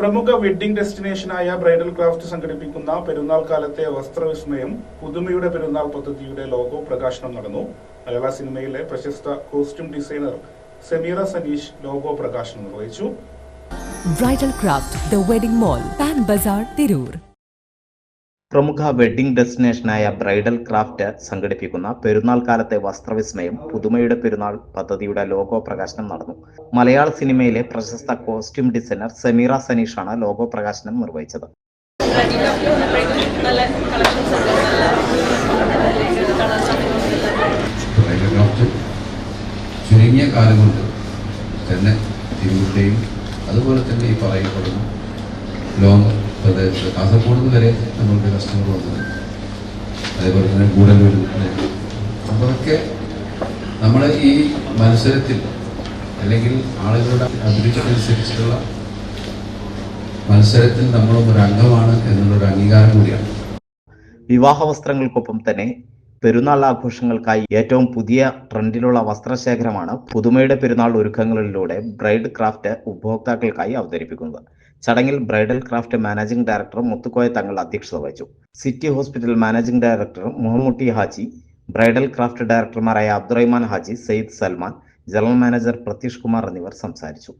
പ്രമുഖ wedding ഡെസ്റ്റിനേഷനായ bridal craft സംഘടിപ്പിക്കുന്ന പെരുന്നാൾ കാലത്തെ വസ്ത്രവിസ്മയം പുതുമയുടെ പെരുന്നാൾ പദ്ധതിയുടെ ലോഗോ പ്രകാശനം നടന്നു. മലയാള സിനിമയിലെ പ്രശസ്ത costume designer Sameera Saneesh logo പ്രകാശനം നിർവഹിച്ചു. Bridal craft the wedding mall Pan Bazar Tirur. പ്രമുഖ വെഡ്ഡിംഗ് ഡെസ്റ്റിനേഷനായ ബ്രൈഡൽ ക്രാഫ്റ്റ് സംഘടിപ്പിക്കുന്ന പെരുന്നാൾ കാലത്തെ വസ്ത്രവിസ്മയം പുതുമയുടെ പെരുന്നാൾ പദ്ധതിയുടെ ലോഗോ പ്രകാശനം നടന്നു. മലയാള സിനിമയിലെ പ്രശസ്ത കോസ്റ്റ്യൂം ഡിസൈനർ സമീറ സനീഷാണ് ലോഗോ പ്രകാശനം നിർവഹിച്ചത്. ചുരുങ്ങിയ കാലം കൊണ്ട് തന്നെ അതുപോലെ തന്നെ ഈ പറയപ്പെടുന്ന ലോങ് പ്രദേശത്ത്. കാസർഗോഡ് വരെ നമ്മൾക്ക് കസ്റ്റമർ വന്നത്. അതേപോലെ തന്നെ ഗൂഢലൂരിൽ അതൊക്കെ നമ്മൾ ഈ മത്സരത്തിൽ അല്ലെങ്കിൽ ആളുകളുടെ അഭിരുചിക്കനുസരിച്ചിട്ടുള്ള മത്സരത്തിൽ നമ്മളും ഒരു അംഗമാണ് എന്നുള്ളൊരു അംഗീകാരം കൂടിയാണ്. വിവാഹ വസ്ത്രങ്ങൾക്കൊപ്പം തന്നെ പെരുന്നാൾ ആഘോഷങ്ങൾക്കായി ഏറ്റവും പുതിയ ട്രെൻഡിലുള്ള വസ്ത്രശേഖരമാണ് പുതുമയുടെ പെരുന്നാൾ ഒരുക്കങ്ങളിലൂടെ ബ്രൈഡ് ക്രാഫ്റ്റ് ഉപഭോക്താക്കൾക്കായി അവതരിപ്പിക്കുന്നത്. ചടങ്ങിൽ bridal craft managing director Muthukoya Thangal അധ്യക്ഷത വഹിച്ചു. City hospital managing director Muhammootty Haji bridal craft ഡയറക്ടർമാരായ Abdurahman Haji Sayyid Salman general manager Pratheesh Kumar എന്നിവർ സംസാരിച്ചു.